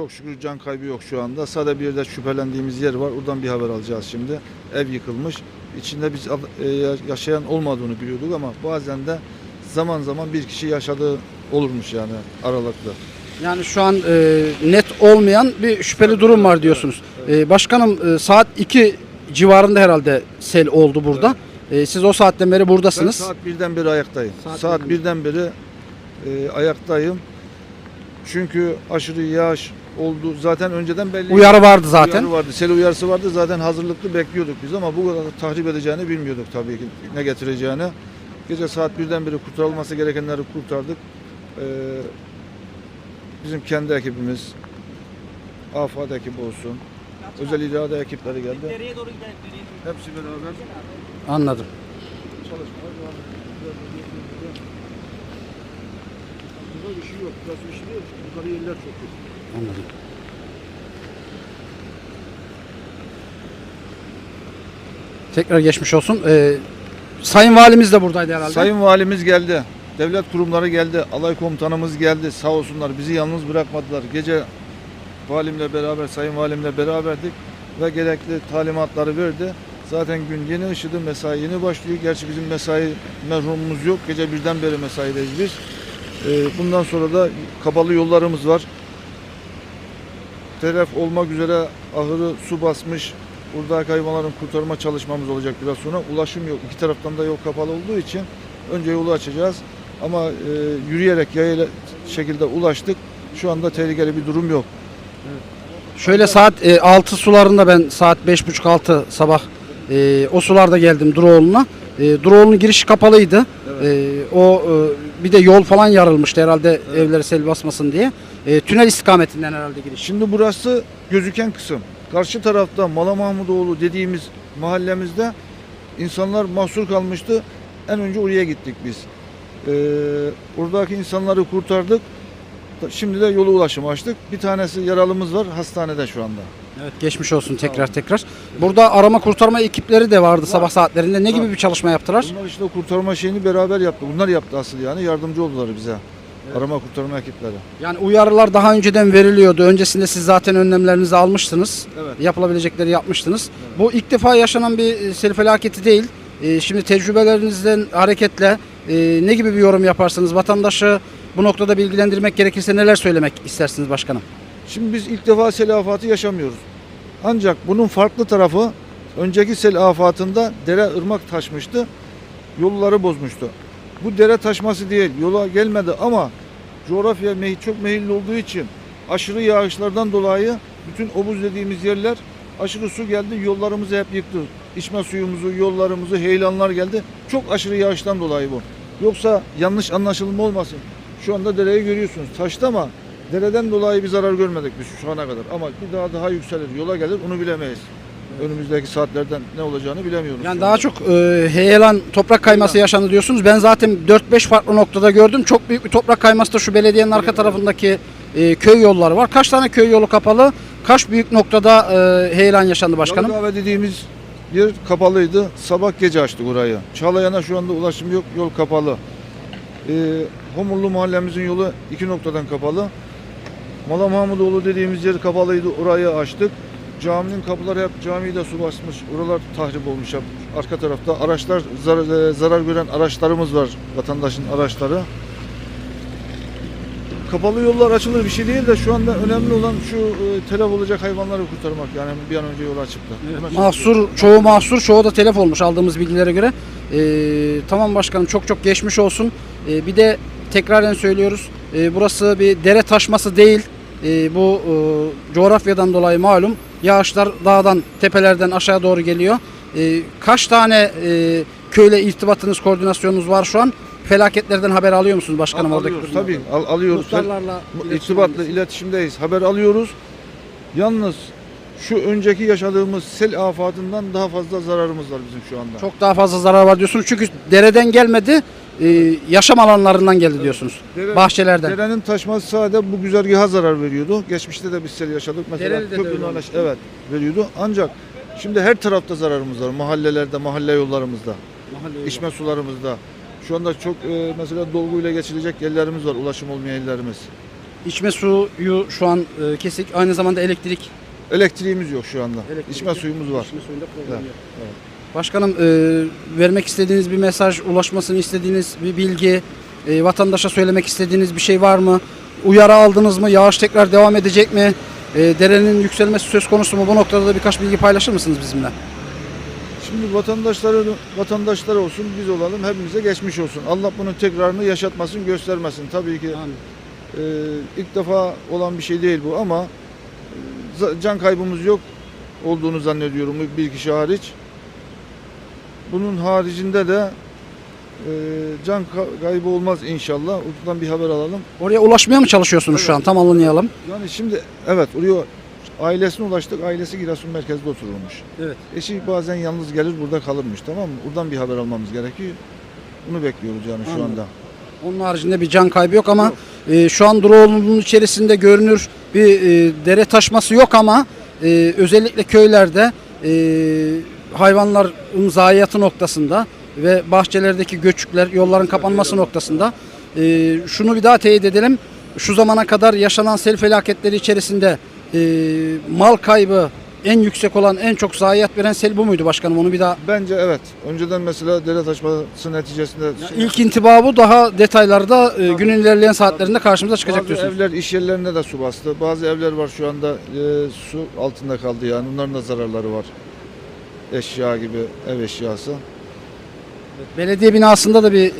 çok şükür can kaybı yok şu anda. Sadece bir de şüphelendiğimiz yer var. Oradan bir haber alacağız şimdi. Ev yıkılmış. İçinde biz e, yaşayan olmadığını biliyorduk ama bazen de zaman zaman bir kişi yaşadığı olurmuş yani aralıklı. Yani şu an e, net olmayan bir şüpheli durum var diyorsunuz. E, başkanım e, saat 2 civarında herhalde sel oldu burada. E, siz o saatten beri Ben buradasınız. saat birden beri ayaktayım. Saat Saat, birden birden beri e, ayaktayım. Çünkü aşırı yağış oldu. Zaten önceden belli. Uyarı vardı zaten. Uyarı vardı. Sel uyarısı vardı. Zaten hazırlıklı bekliyorduk biz ama bu kadar tahrip edeceğini bilmiyorduk tabii ki. Ne getireceğini. Gece saat birden beri kurtarılması gerekenleri kurtardık. Ee, bizim kendi ekibimiz, AFAD ekibi olsun, özel irade ekipleri geldi. Nereye doğru gidelim? Hepsi beraber Anladım. çalışmaya devam ediyor. Burada bir şey yok. Burası bir şey değil. Yukarı yerler çok kötü. Anladım. Tekrar geçmiş olsun. E, Sayın Valimiz de buradaydı herhalde. Sayın Valimiz geldi. Devlet kurumları geldi. Alay komutanımız geldi. Sağ olsunlar bizi yalnız bırakmadılar. Gece valimle beraber, sayın valimle beraberdik ve gerekli talimatları verdi. Zaten gün yeni ışıdı, mesai yeni başlıyor. Gerçi bizim mesai merhumumuz yok. Gece birden beri mesaideyiz biz. Ee, bundan sonra da kapalı yollarımız var. Telef olmak üzere ahırı su basmış. Buradaki hayvanların kurtarma çalışmamız olacak biraz sonra. Ulaşım yok. İki taraftan da yol kapalı olduğu için önce yolu açacağız. Ama e, yürüyerek yayıyla şekilde ulaştık. Şu anda tehlikeli bir durum yok. Şöyle saat e, 6 sularında ben saat 5.30-6 sabah e, o sularda geldim Duroğlu'na. E, Duroğlu'nun girişi kapalıydı. E, o e, bir de yol falan yarılmıştı herhalde evlere sel basmasın diye. E, tünel istikametinden herhalde giriş. Şimdi burası gözüken kısım. Karşı tarafta Mala Mahmudoğlu dediğimiz mahallemizde insanlar mahsur kalmıştı. En önce oraya gittik biz. Ee, oradaki insanları kurtardık. Şimdi de yolu ulaşım açtık. Bir tanesi yaralımız var hastanede şu anda. Evet geçmiş olsun tekrar tekrar. Burada arama kurtarma ekipleri de vardı sabah saatlerinde. Ne gibi bir çalışma yaptılar? Bunlar işte kurtarma şeyini beraber yaptı. Bunlar yaptı asıl yani. Yardımcı oldular bize. Arama kurtarma ekipleri. Yani uyarılar daha önceden veriliyordu. Öncesinde siz zaten önlemlerinizi almıştınız. Evet. Yapılabilecekleri yapmıştınız. Bu ilk defa yaşanan bir e, sel felaketi değil. E, Şimdi tecrübelerinizden hareketle e, ne gibi bir yorum yaparsınız? Vatandaşı bu noktada bilgilendirmek gerekirse neler söylemek istersiniz başkanım? Şimdi biz ilk defa sel afatı yaşamıyoruz. Ancak bunun farklı tarafı önceki sel afatında dere ırmak taşmıştı. Yolları bozmuştu. Bu dere taşması değil, yola gelmedi ama coğrafya çok meyilli olduğu için aşırı yağışlardan dolayı bütün obuz dediğimiz yerler aşırı su geldi, yollarımızı hep yıktı. İçme suyumuzu, yollarımızı, heyelanlar geldi. Çok aşırı yağıştan dolayı bu. Yoksa yanlış anlaşılma olmasın. Şu anda dereyi görüyorsunuz. Taştı ama dereden dolayı bir zarar görmedik biz şu ana kadar. Ama bir daha daha yükselir, yola gelir onu bilemeyiz. Önümüzdeki saatlerden ne olacağını bilemiyoruz. Yani şu daha anda. çok e, heyelan toprak kayması yaşandı diyorsunuz. Ben zaten 4-5 farklı noktada gördüm. Çok büyük bir toprak kayması da şu belediyenin arka tarafındaki e, köy yolları var. Kaç tane köy yolu kapalı? Kaç büyük noktada e, heyelan yaşandı başkanım? Yalıkavе dediğimiz yer kapalıydı. Sabah gece açtık orayı. Çağlayan'a şu anda ulaşım yok. Yol kapalı. Ee, Homurlu mahallemizin yolu iki noktadan kapalı. Mala Mahmudoğlu dediğimiz yer kapalıydı. Orayı açtık. Caminin kapıları hep camiyi de su basmış. Oralar tahrip olmuş hep. Arka tarafta araçlar zarar, e, zarar gören araçlarımız var. Vatandaşın araçları. Kapalı yollar açılır bir şey değil de şu anda önemli olan şu e, telef olacak hayvanları kurtarmak. Yani bir an önce yola çıktı. Mahsur, çoğu mahsur, çoğu da telef olmuş aldığımız bilgilere göre. Ee, tamam başkanım çok çok geçmiş olsun. Ee, bir de tekraren söylüyoruz. ee, burası bir dere taşması değil. Ee, bu e, coğrafyadan dolayı malum yağışlar dağdan, tepelerden aşağı doğru geliyor. Ee, kaç tane e, köyle irtibatınız, koordinasyonunuz var şu an? Felaketlerden haber alıyor musunuz başkanım? Al- alıyoruz tabii al- alıyoruz. Muhtarlarla İrtibatlı iletişimdeyiz. Haber alıyoruz. Yalnız şu önceki yaşadığımız sel afatından daha fazla zararımız var bizim şu anda. Çok daha fazla zarar var diyorsunuz. Çünkü dereden gelmedi, e, yaşam alanlarından geldi diyorsunuz. Dere- Bahçelerden. Derenin taşması sadece bu güzergaha zarar veriyordu. Geçmişte de biz sel yaşadık. Mesela de köprünün öyle evet veriyordu. Ancak şimdi her tarafta zararımız var. Mahallelerde, mahalle yollarımızda, içme sularımızda. Şu anda çok e, mesela dolguyla geçilecek yerlerimiz var. Ulaşım olmayan yerlerimiz. İçme suyu şu an e, kesik. Aynı zamanda elektrik. Elektriğimiz yok şu anda. Elektrik İçme yok. suyumuz var. İçme suyunda problem Evet, yok. Başkanım e, vermek istediğiniz bir mesaj, ulaşmasını istediğiniz bir bilgi, e, vatandaşa söylemek istediğiniz bir şey var mı? Uyarı aldınız mı? Yağış tekrar devam edecek mi? E, derenin yükselmesi söz konusu mu? Bu noktada da birkaç bilgi paylaşır mısınız bizimle? Şimdi vatandaşları vatandaşlar olsun biz olalım hepimize geçmiş olsun. Allah bunun tekrarını yaşatmasın göstermesin. Tabii ki e, ilk defa olan bir şey değil bu ama e, can kaybımız yok olduğunu zannediyorum bir kişi hariç. Bunun haricinde de e, can ka- kaybı olmaz inşallah. Buradan bir haber alalım. Oraya ulaşmaya mı çalışıyorsunuz şu an? Tam anlayalım. Yani şimdi evet oraya ailesine ulaştık. Ailesi Giresun merkezde oturulmuş. Evet. Eşi bazen yalnız gelir burada kalırmış tamam mı? Buradan bir haber almamız gerekiyor. Bunu bekliyoruz yani şu Anladım. anda. Onun haricinde bir can kaybı yok ama e, şu an Duroğlu'nun içerisinde görünür bir e, dere taşması yok ama e, özellikle köylerde e, hayvanların zayiatı noktasında ve bahçelerdeki göçükler, yolların kapanması noktasında e, şunu bir daha teyit edelim. Şu zamana kadar yaşanan sel felaketleri içerisinde e, mal kaybı en yüksek olan, en çok zayiat veren sel bu muydu başkanım? Onu bir daha Bence evet. Önceden mesela dere taşması neticesinde şimdi İlk intiba bu daha detaylarda e, günün ilerleyen saatlerinde karşımıza çıkacak bazı diyorsunuz. evler iş yerlerine de su bastı. Bazı evler var şu anda e, su altında kaldı yani. Onların da zararları var. Eşya gibi ev eşyası. Belediye binasında da bir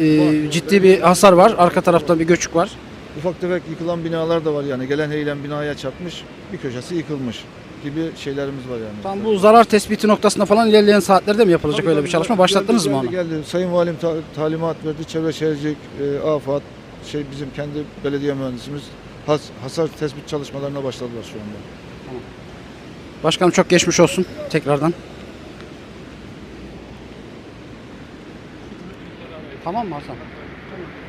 e, ciddi bir hasar var. Arka tarafta bir göçük var. Ufak tefek yıkılan binalar da var yani. Gelen eylem binaya çarpmış. Bir köşesi yıkılmış gibi şeylerimiz var yani. Tam bu zarar tespiti noktasında falan ilerleyen saatlerde mi yapılacak öyle bir çalışma? Başlattınız mı onu? geldi, Geldi. Sayın Valim ta- talimat verdi. Çevre Şehircilik, e, AFAD, şey bizim kendi belediye mühendisimiz has, hasar tespit çalışmalarına başladılar şu anda. Başkanım çok geçmiş olsun tekrardan. Tamam mı Hasan?